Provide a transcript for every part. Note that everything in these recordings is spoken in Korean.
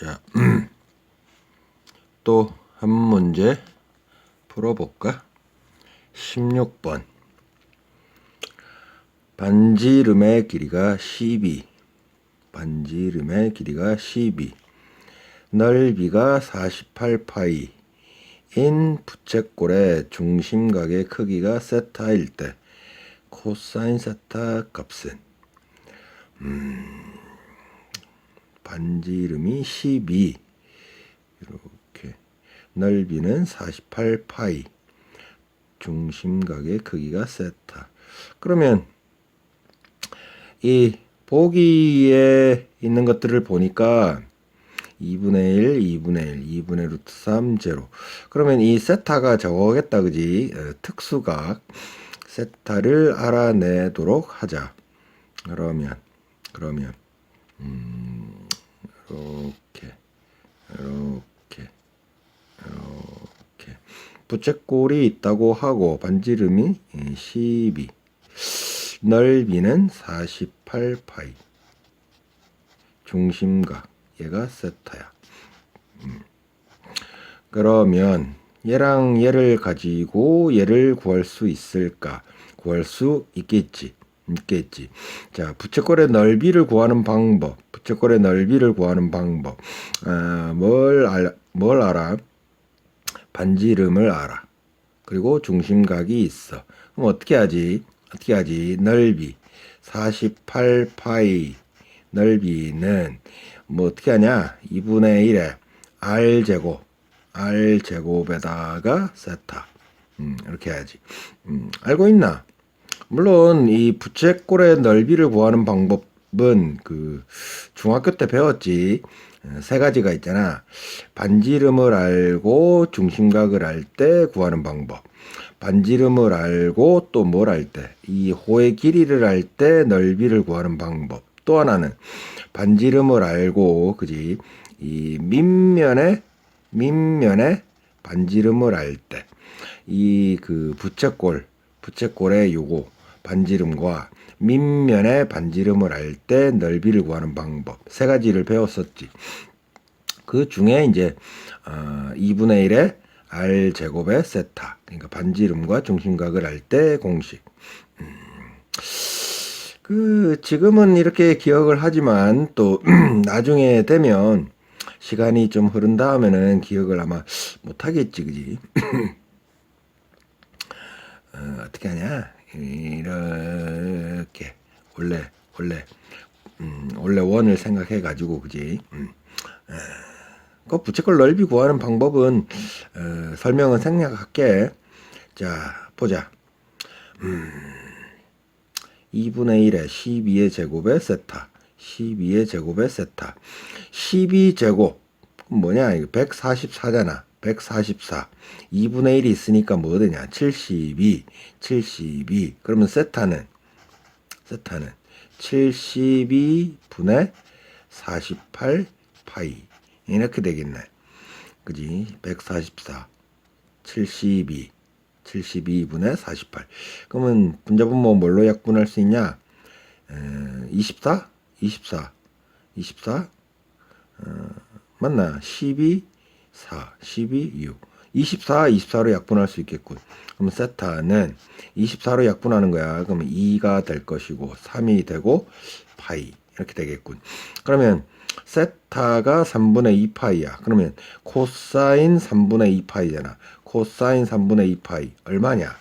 자, 또한 문제 풀어볼까? 16번. 반지름의 길이가 12. 반지름의 길이가 12. 넓이가 48파이. 인 부채꼴의 중심각의 크기가 세타일 때 코사인 세타 값은 반지름이 12 이렇게 넓이는 48 파이 중심각의 크기가 세타 그러면 이 보기에 있는 것들을 보니까 2분의 1, 2분의 1, 2분의 루트 3, 제로. 그러면 이 세타가 저거겠다, 그지? 어, 특수각. 세타를 알아내도록 하자. 그러면, 그러면, 음, 이렇게, 이렇게, 이렇게. 부채꼴이 있다고 하고, 반지름이 12. 넓이는 48파이. 중심각. 얘가 세타야. 음. 그러면 얘랑 얘를 가지고 얘를 구할 수 있을까? 구할 수 있겠지. 있겠지. 자, 부채꼴의 넓이를 구하는 방법. 부채꼴의 넓이를 구하는 방법. 아, 뭘, 알, 뭘 알아? 반지름을 알아. 그리고 중심각이 있어. 그럼 어떻게 하지? 어떻게 하지? 넓이. 48 파이. 넓이는 뭐 어떻게 하냐? 2분의 1에 r 제곱, r 제곱에다가 세타. 음, 이렇게 해야지. 음, 알고 있나? 물론 이 부채꼴의 넓이를 구하는 방법은 그 중학교 때 배웠지. 어, 세 가지가 있잖아. 반지름을 알고 중심각을 알 때 구하는 방법. 반지름을 알고 또뭘알 때, 이 호의 길이를 알 때 넓이를 구하는 방법. 또 하나는 반지름을 알고 그지 이 밑면에 밑면에 반지름을 알 때 이 그 부채꼴 부채꼴의 요거 반지름과 밑면에 반지름을 알 때 넓이를 구하는 방법 세 가지를 배웠었지. 그 중에 이제 어, 2분의 1의 r 제곱의 세타 그러니까 반지름과 중심각을 알 때 공식. 음. 그 지금은 이렇게 기억을 하지만 또 나중에 되면 시간이 좀 흐른 다음에는 기억을 아마 못 하겠지, 그지? 어, 어떻게 하냐? 이렇게 원래 원래 음, 원래 원을 생각해 가지고 그지? 음. 에, 그 부채꼴 넓이 구하는 방법은 어, 설명은 생략할게. 자, 보자. 음. 2분의 1에 12의 제곱에 세타. 12의 제곱에 세타. 12제곱. 뭐냐? 이거 144잖아. 144. 2분의 1이 있으니까 뭐 되냐? 72. 72. 그러면 세타는 세타는 72분의 48 파이. 이렇게 되겠네. 그지? 144. 72. 72분의 48. 그러면 분자분모 뭘로 약분할 수 있냐? 에, 24? 24. 24? 어, 맞나? 12, 4, 12, 6. 24, 24로 약분할 수 있겠군. 그럼 세타는 24로 약분하는 거야. 그러면 2가 될 것이고 3이 되고 파이 이렇게 되겠군. 그러면 세타가 3분의 2파이야. 그러면 코사인 3분의 2파이잖아. 코사인 3분의 2파이 얼마냐?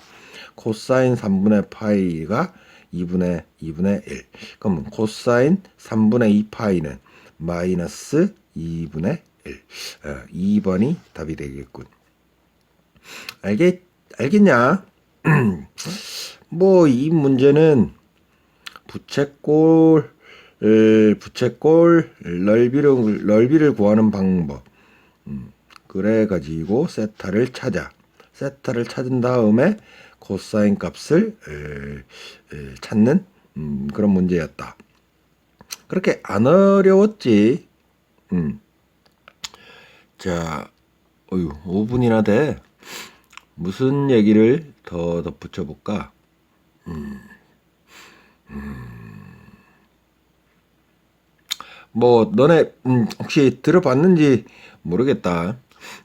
코사인 3분의 파이가 2분의 2분의 1. 그럼 코사인 3분의 2파이는 마이너스 2분의 1. 어, 2번이 답이 되겠군. 알겠, 알겠냐? 뭐, 이 문제는 부채꼴, 부채꼴 넓이를, 넓이를 구하는 방법. 음, 그래 가지고 세타를 찾아. 세타를 찾은 다음에 코사인 값을 찾는 음, 그런 문제였다. 그렇게 안 어려웠지. 음. 자, 어유 5분이나 돼. 무슨 얘기를 더 덧붙여 볼까? 음. 음. 뭐 너네 음, 혹시 들어봤는지 모르겠다.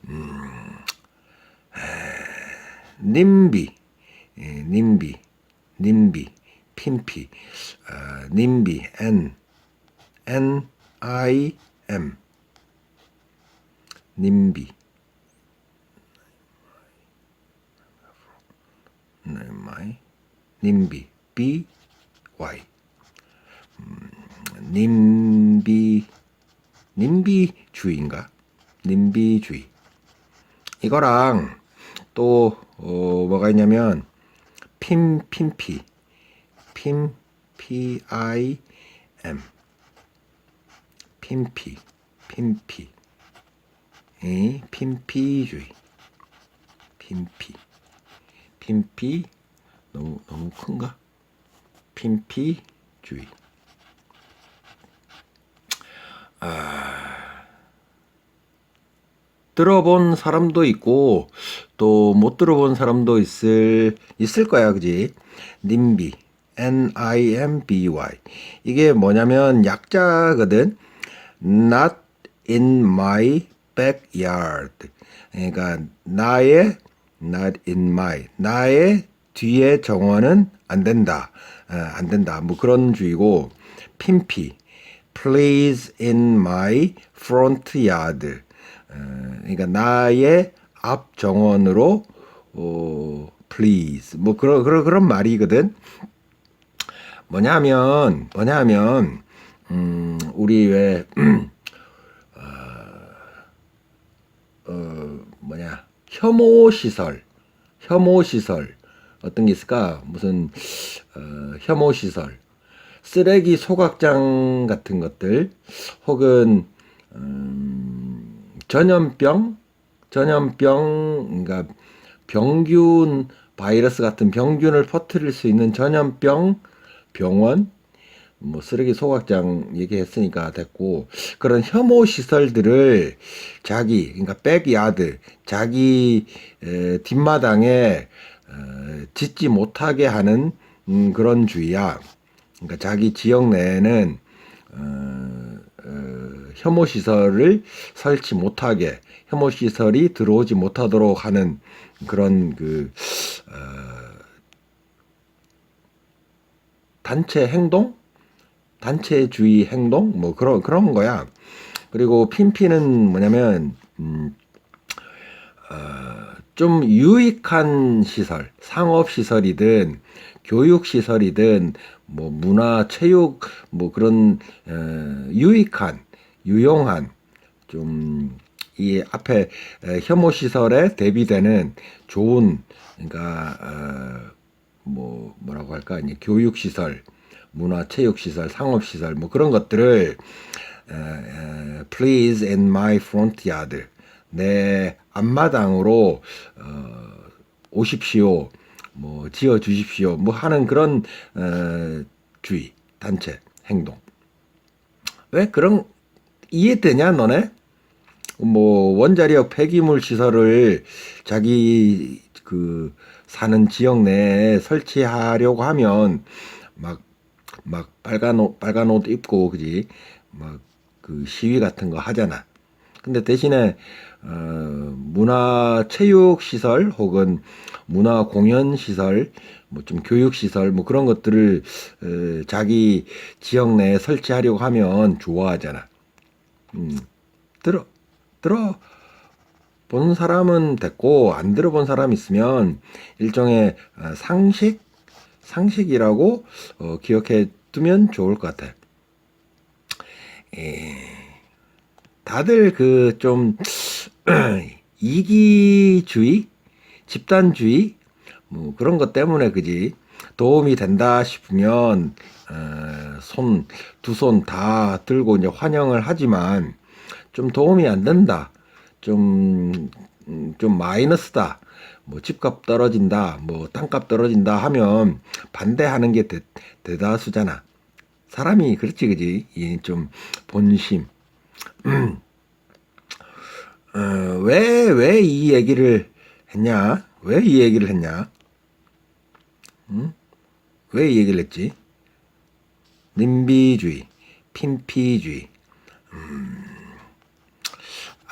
음, 에, 님비, 예, 님비, 님비, 핀피, 아, 님비, N, N, I, M, 님비. my 님비. B Y 음, 님비. 님비주의인가? 님비주의. 이거랑 또 어, 뭐가 있냐면 핀 핀피. 핀 P I M 핀피. 핀피 이 핀피주의 핀피 핀피 너무 너무 큰가? 핀피주의. 아, 들어본 사람도 있고 또 못 들어본 사람도 있을 있을 거야, 그지? 님비, N I M B Y 이게 뭐냐면 약자거든. Not in my backyard. 그러니까 나의 not in my 나의 뒤에 정원은 안 된다. 어, 안 된다. 뭐 그런 주의고 핀피 please in my front yard. 어, 그러니까 나의 앞 정원으로 어, please 뭐 그런 그런 그런 말이거든. 뭐냐면 뭐냐면 음, 우리 왜 어, 뭐냐 혐오 시설 혐오 시설. 어떤 게 있을까? 무슨 어, 혐오 시설, 쓰레기 소각장 같은 것들, 혹은 음, 전염병, 전염병, 그러니까 병균 바이러스 같은 병균을 퍼뜨릴 수 있는 전염병 병원, 뭐 쓰레기 소각장 얘기했으니까 됐고 그런 혐오 시설들을 자기 그러니까 백야드 자기 에, 뒷마당에 어, 짓지 못하게 하는 음, 그런 주의야. 그러니까 자기 지역 내에는 어, 어, 혐오 시설을 설치 못하게 혐오 시설이 들어오지 못하도록 하는 그런 그 어, 단체 행동, 단체주의 행동, 뭐 그런 그런 거야. 그리고 핀피는 뭐냐면 음, 어, 좀 유익한 시설, 상업 시설이든 교육 시설이든 뭐 문화, 체육 뭐 그런 어, 유익한, 유용한 좀 이 앞에 에, 혐오 시설에 대비되는 좋은 그러니까 어, 뭐 뭐라고 할까 이제 교육 시설, 문화, 체육 시설, 상업 시설 뭐 그런 것들을 please in my front yard 내 앞마당으로 어, 오십시오, 뭐 지어 주십시오, 뭐 하는 그런 어, 주의 단체 행동. 왜 그런 이해되냐 너네? 뭐 원자력 폐기물 시설을 자기 그 사는 지역 내에 설치하려고 하면 막 막 빨간 옷 빨간 옷 입고 그지 막 그 시위 같은 거 하잖아. 근데 대신에 어, 문화 체육 시설 혹은 문화 공연 시설 뭐 좀 교육 시설 뭐 그런 것들을 어, 자기 지역 내에 설치하려고 하면 좋아하잖아. 음, 들어 들어 본 사람은 됐고 안 들어본 사람 있으면 일종의 어, 상식 상식이라고 어, 기억해 두면 좋을 것 같아. 에, 다들 그 좀 이기주의, 집단주의 뭐 그런 것 때문에 그지 도움이 된다 싶으면 어, 손두 손 다 들고 이제 환영을 하지만 좀 도움이 안 된다. 좀, 음, 좀 마이너스다. 뭐 집값 떨어진다. 뭐 땅값 떨어진다 하면 반대하는 게 대, 대다수잖아. 사람이 그렇지, 그지? 이좀 본심. 음. 어, 왜, 왜이 얘기를 했냐? 왜 이 얘기를 했냐? 음? 왜이 얘기를 했지? 님비주의, 핀피주의.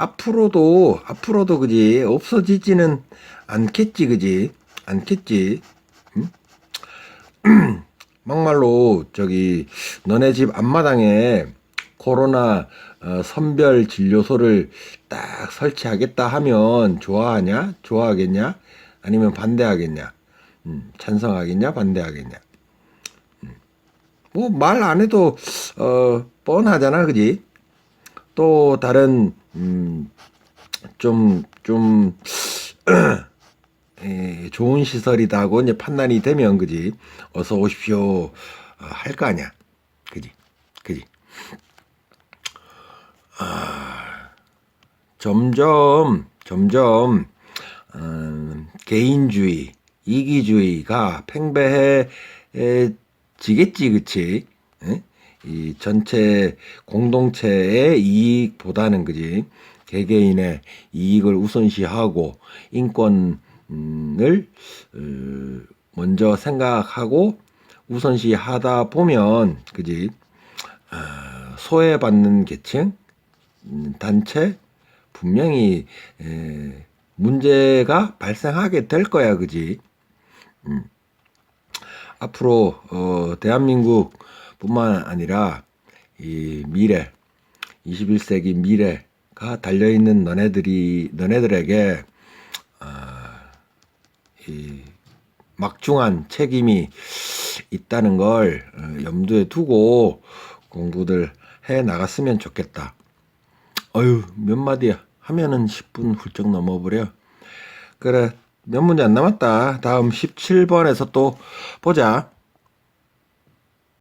앞으로도 앞으로도 그지? 없어지지는 않겠지 그지? 않겠지? 응? 막말로 저기 너네 집 앞마당에 코로나 어, 선별 진료소를 딱 설치하겠다 하면 좋아하냐? 좋아하겠냐? 아니면 반대하겠냐? 음, 찬성하겠냐? 반대하겠냐? 뭐말 안 해도 어 뻔하잖아 그지? 또 다른 음, 음좀좀 좋은 시설이다고 이제 판단이 되면 그지? 어서 오십시오. 할거 아니야. 그지? 그지? 아, 점점 점점 음, 개인주의 이기주의가 팽배해지겠지 그치? 응? 이 전체 공동체의 이익보다는 그지 개개인의 이익을 우선시하고 인권을 어, 먼저 생각하고 우선시하다 보면 그지 어, 소외받는 계층 음, 단체 분명히 에, 문제가 발생하게 될 거야 그지 음. 앞으로 어, 대한민국 뿐만 아니라 이 미래 21세기 미래가 달려 있는 너네들이 너네들에게 아, 이 막중한 책임이 있다는 걸 어, 염두에 두고 공부들 해 나갔으면 좋겠다. 어휴 몇 마디 하면은 10분 훌쩍 넘어버려. 그래 몇 문제 안 남았다. 다음 17번에서 또 보자.